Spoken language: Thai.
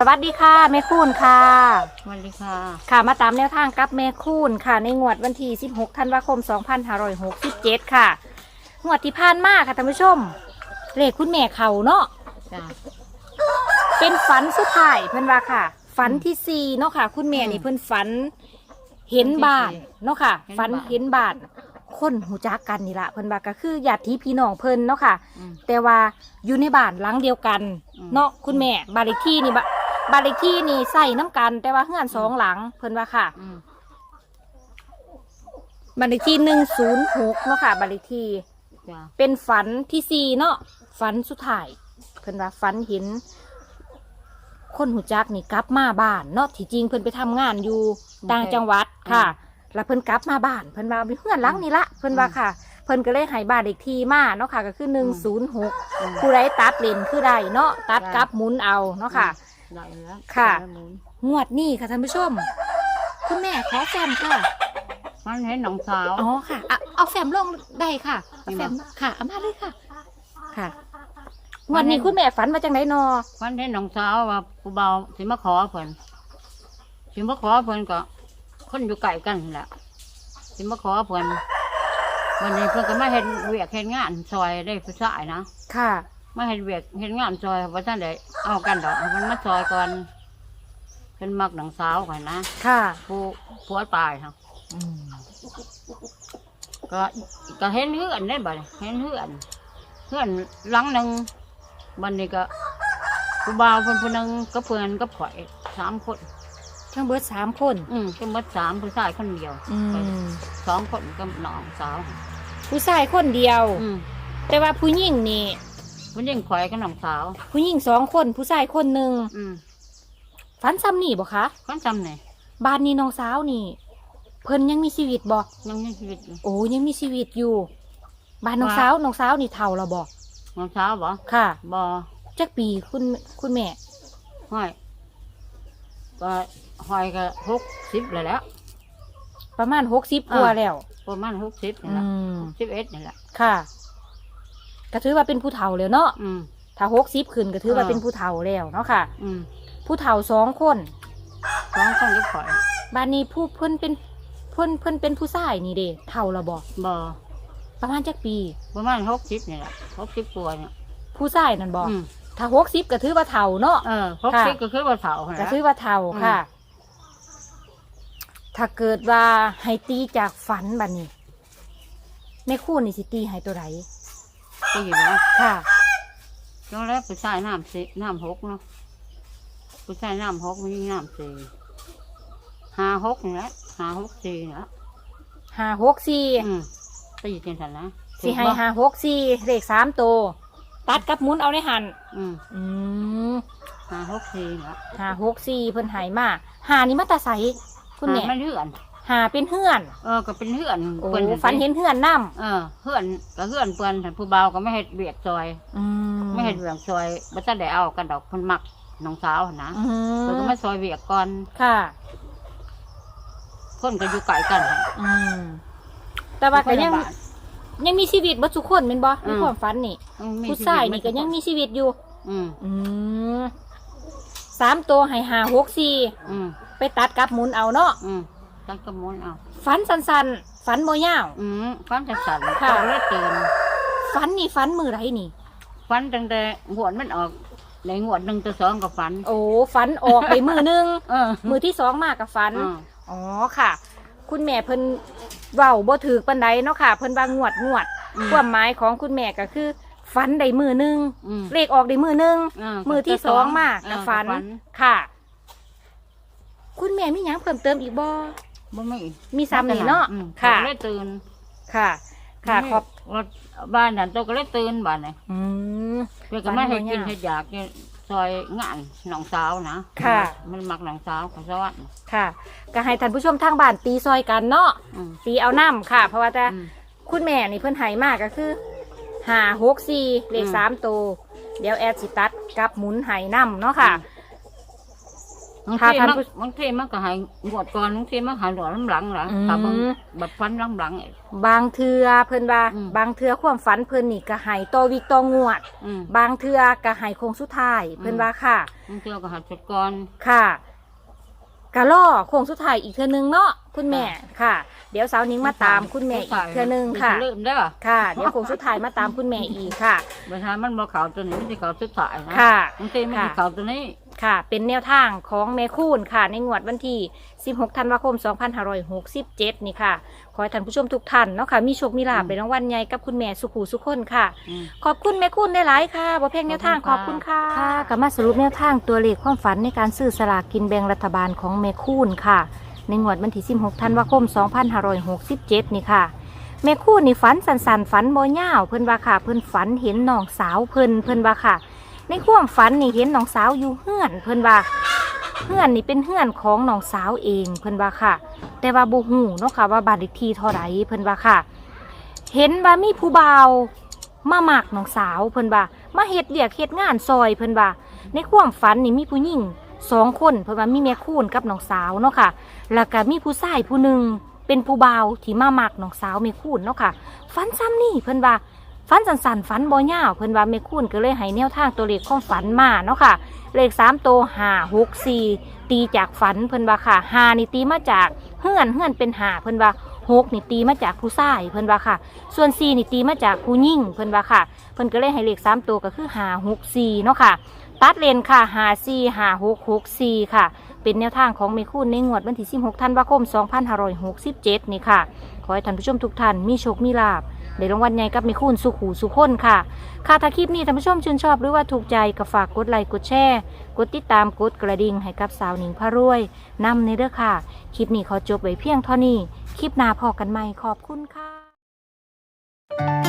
สวัสดีค่ะแม่คูณค่ะ สวัสดีค่ะ ค่ะมาตามแนวทางกับแม่คูณค่ะ ในงวดวันที่ 16 ธันวาคม 2567 ค่ะ งวดที่ผ่านมาค่ะท่านผู้ชม เลขคุณแม่เขาเนาะจ้าเป็นฝันสุดท้ายเพิ่นว่าค่ะ ฝันที่สี่เนาะค่ะ คุณแม่นี่เพิ่นฝันเห็นบ้านเนาะค่ะ ฝันเห็นบ้านคนหูจักกันนี่ละเพิ่นว่าก็คือญาติพี่น้องเพิ่นเนาะค่ะ อืม แต่ว่าอยู่ในบ้านหลังเดียวกัน อืม เนาะคุณแม่บ้านเลขที่นี่บ บ้านเลขที่นี่ใส่น้ำกัน แต่ว่าเฮือนสองหลังเพิ่นว่าค่ะอืมบ้านเลขที่หนึ่งศูนย์หกเนาะค่ะบ้านเลขที่ จ้าเป็นฝันที่สี่เนาะฝันสุดท้ายเพิ่นว่าฝันเห็น คนหูจักนี่กลับมาบ้านเนาะที่จริงเพิ่นไปทำงานอยู่ต่างจังหวัดค่ะ แล้วเพิ่นกลับมาบ้าน เพิ่นว่าเพื่อนหลังนี่ละเพิ่นว่าค่ะ เพิ่นก็เลยให้บ้านเลขที่มาเนาะค่ะ ก็คือหนึ่งศูนย์หก อืม ผู้ใดตัดเลนคือใดเนาะตัดได้กลับหมุนเอาเนาะค่ะ ได้แล้วค่ะได้หมุนงวดนี้ค่ะท่านผู้ชม คุณแม่ขอแฟมค่ะ มันเห็นน้องสาวอ๋อค่ะอะเอาแฟมลงได้ค่ะเอานี่แฟบ่มค่ะเอามาเลยค่ะ ค่ะงวดนี้คุณแม่ฝันมาจังไดนอมันเห็นน้องสาวว่าผู้เบาสิมาขอเพิ่นสิมาขอเพิ่นก็ คนอยู่ไกลกันนั่นแหละสิมาขอเพิ่นวันนี้เพิ่นก็มาเห็นเวียกเห็นงานซอยได้ผู้ชายนะค่ะ มาเห็นเวียกเห็นงานซอยว่าท่านได้เอากันดอกให้มันมาซอยก่อนเพิ่นมักน้องสาวก่อนนะค่ะผู้ผัวตายค่ะอืมก็ก็เห็นเฮือนได้บ่ดเห็นเฮือนเฮือนหลังหนึ่งบันนี้ก็ผู้บ่าวเพิ่นผู้หนึงก็เพื่อนก็ข่อยสามคน ทั้งเบิดสามคน อืมก็หมดสามผู้ชายคนเดียวอืมสองคนก็น้องสาวผู้ชายคนเดียว อืมแต่ว่าผู้หญิงนี่ ผู้หญิงข่อยก็น้องสาว ผู้หญิงสองคนผู้ชายคนหนึ่งอืมฝันซ้ำนี่บ่คะคนจำไหนบ้านนี้น้องสาวนี่ เพิ่นยังมีชีวิตบ่ยังมีชีวิตอยู่ โอ้ยังมีชีวิตอยู่ บ้านน้องว่าสาวน้องสาวนี่เฒ่าแล้วบ่น้องสาวบ่ค่ะบ่จักปีคุณคุณแม่ห้อยก็ห้อยก็หกสิบเลยแหล้ว ประมาณหกสิบกว่าแล้วประมาณหกสิบนี่อืแหละมสิบเอ็ดนี่แหละค่ะ ก็ถือว่าเป็นผู้เฒ่าแล้วเนาะอืม ถ้าหกสิบขึ้นก็ถือว่าเออ เป็นผู้เฒ่าแล้วเนาะค่ะ อืมผู้เฒ่าสองคนสองคนก็ข่อยบ้านนี้ผู้เพิ่นเป็นเพิ่นเพิ่นเป็นผู้ชายนี่เด้เฒ่าแล้วบ่บ่ประมาณจักปี ประมาณหกสิบนี่แหละหกสิบกว่าเนี่ยผู้ชายนั่นบ่อืมถ้าหกสิบก็ถือว่าเฒ่าเนาะ เออหกค่ะสิบก็คือว่าเสาหั่นก็ล่ะถือว่าเฒ่าอืมค่ะ ถ้าเกิดว่าให้ตีจากฝันบัดนี้แม่คู่นี่สิตีให้ตัวไหน ตีเนาะค่ะจังแล้วผู้ชายน้ำสิน้ำหกเนาะผู้ชายน้ำหกมันยิ่งน้ำสี่ห้าหกนี่แหละห้าหกสี่นี่แหละห้าหกสี่อืมตีจังสันนะสี่ให้ถูกบ่ห้าหกสี่เลขสามตัวตัดกับหมุนเอาในหันอืมอืมห้าหกสี่นี่แหละห้าหกสี่เพิ่นใหายมาหานี่มาแตาใสคุณแม่ หาไม่เหือน หาเป็นเฮือนเออก็เป็นเหือนโอ้เพิ่ฝันเห็นเฮือนน้เออเหือนก็เหือนเปิ้นท่านผู้เบาก็ไม่เห็ดเบียดซอยำอืมไม่เห็ดเบียดซอยบ่ทันได้เอากันดอกเพิ่นมักน้องสาวหั่นนะอืเพิ่นก็มมาซอยเบียกก่อนค่ะ คนก็อยู่ไกลกันหั่นอืมแต่ว่าก็ยังคนละบ้านยังมีชีวิตบ่ทุกคนเป็นบ่อืในมความฝันนี่อืมมีผู้ชายนี่ก็ยังมีชีวิตอยู่ อืมอืมสามตัวให้หาหกสี่อืมไปตัดกับหมุนเอาเนาะอืม ตั้งกระมวลเอาฝันสันๆฝันโมยาว อืมฟันจะสั่นค่ะเลือดตื่นฝันนี่ฝันมือไรนี่ ฟันตั้งแต่หัวมันออกในงวดหนึ่งตัวสองกับฟัน โอ้ฝันออกไปมือหนึง เออมือที่สองมากับฝันอืมอ๋อค่ะ คุณแม่เพิ่นเว้าบ่ถือปันใดเนาะค่ะ เพิ่นว่างวดงวดอืมความหมายของคุณแม่ก็คือฝันได้มือหนึง อืมเลขออกได้มือหนึงเมือที่สองมาเอกับอฝัน ค่ะ คุณแม่มีหยังเพิ่มเติมอีกบ่ บ่มีมีซ้ำนี่เนาะอืมค่ะ ก็เลยตื่นค่ะ ค่ะขอบรถบ้านนั่นตัวก็เลยตื่นบ้านนี่อืม เพื่อก็ไม่ให้กินฝันบ่ยากให้อยากเนี่ยซอยงานหนองสาวนะค่ะ มันมักหนองสาวของสวัสดิ์ค่ะ ก็ให้ท่านผู้ชมทางบ้านตีซอยกันเนาะอืมตีเอาน้ำค่ะ เพราะว่าแต่อืม คุณแม่นี่เพิ่นใหายมากก็คือหาหกสี่เลขอืมสามตัวเดี๋ยวแอดสิตัดกับหมุนใหายน้ำเนาะค่ะ อืม บางค่ะทีท่านมันผู้ บางทีมันก็ใหายงวดก่อนบางทีมันใหายหลอน้ำหลังล่ะอืม ถ้าบางบัดฟันน้ำหลังอีก บางเทือเพิ่นว่าอืม บางเทือความฝันเพิ่นนี่ก็ให้ต่อวิกต่องวด อืม บางเทือก็ให้โคงสุดท้ายเพิ่นว่าค่ะ บางทีก็ใหายจุดก่อน ค่ะกะล่อโค้งสุดท้ายอีกเทือนึงเนาะคุณแม่ค่ะ เดี๋ยวสาวนิ้งมาตามคุณแม่อีกเทือนึงค่ะลืมเด้อค่ะ เดี๋ยวโค้งสุดท้ายมาตามคุณแม่อีกค่ะบางทีมันบ่เขาตัวนี้มันจะเขาสุดท้ายนะค่ะ บางทีมันค่ะ จะเขาตัวนี้ ค่ะ เป็นแนวทางของแม่คูณค่ะ ในงวดวันที่ 16 ธันวาคม 2567 นี่ค่ะ ขอให้ท่านผู้ชมทุกท่านเนาะค่ะ มีโชค มีลาภอืมเป็นรางวัลใหญ่กับคุณแม่สุขูสุขคนค่ะ อืม ขอบคุณแม่คุณได้หลายค่ะบ่เพลงแนวทางขขออบบคุคุณณค่ะ ค่ะค่ะก็มาสรุปแนวทางตัวเลขความฝันในการซื้อสลากกินแบ่งรัฐบาลของแม่คุณค่ะ ในงวดวันที่ 16 ธันวาคม 2567 นี่ค่ะแม่คุณนี่ฝันสันๆฝันบ่ยาว เพิ่นว่าค่ะ เพิ่นฝันเห็นน้องสาวเพิ่นเพิ่นว่าค่ะ ในความฝันนี่เห็นน้องสาวอยู่เฮือนเพิ่นว่าเฮือนนี่เป็นเฮือนของน้องสาวเองเพิ่นว่าค่ะ แต่ว่าบ่ฮู้เนาะค่ะว่าบ้านเลขที่เท่าใดเพิ่นว่าค่ะ เห็นว่ามีผู้บ่าวมามักน้องสาวเพิ่นว่ามาเฮ็ดเวียกเฮ็ดงานซอยเพิ่นว่าในความฝันนี่มีผู้หญิงสองคนเพิ่นว่ามีแม่คูนกับน้องสาวเนาะค่ะ แล้วก็มีผู้ชายผู้หนึ่งเป็นผู้บ่าวที่มามักน้องสาวแม่คูนเนาะค่ะฝันซ้ำนี่เพิ่นว่า ฝันสันๆฝันบ่ยาวเพิ่นว่าแม่คูนก็เลยให้แนวทางตัวเลขของฝันมาเนาะค่ะ เลขสามตัวห้าหกสี่ตีจากฝันเพิ่นว่าค่ะห้านี่ตีมาจากเฮือนเฮือนเป็นห้าเพิ่นว่าหกนี่ตีมาจากผู้ชายเพิ่นว่าค่ะ ส่วนสี่นี่ตีมาจากผู้หญิงเพิ่นว่าค่ะ เพิ่นก็เลยให้เลขสามตัวก็คือห้าหกสี่เนาะค่ะ ตัดเลนค่ะห้าสี่ห้าหกหกสี่ค่ะ เป็นแนวทางของเมคุณในงวดวันที่16ธันวาคม 2567 นี่ค่ะ ขอให้ท่านผู้ชมทุกท่านมีโชคมีลาภ เด้รางวัลใหญ่กับมีคุณสุขหูสุขคนค่ะ ค่ะถ้าคลิปนี้ท่านผู้ชมชื่นชอบหรือว่าถูกใจก็ฝากกดไลค์กดแชร์กดติดตามกดกระดิ่งให้กับสาวหนิงพะรวยนำในเด้อค่ะ คลิปนี้ขอจบไว้เพียงเท่านี้ คลิปหน้าพอกันใหม่ขอบคุณค่ะ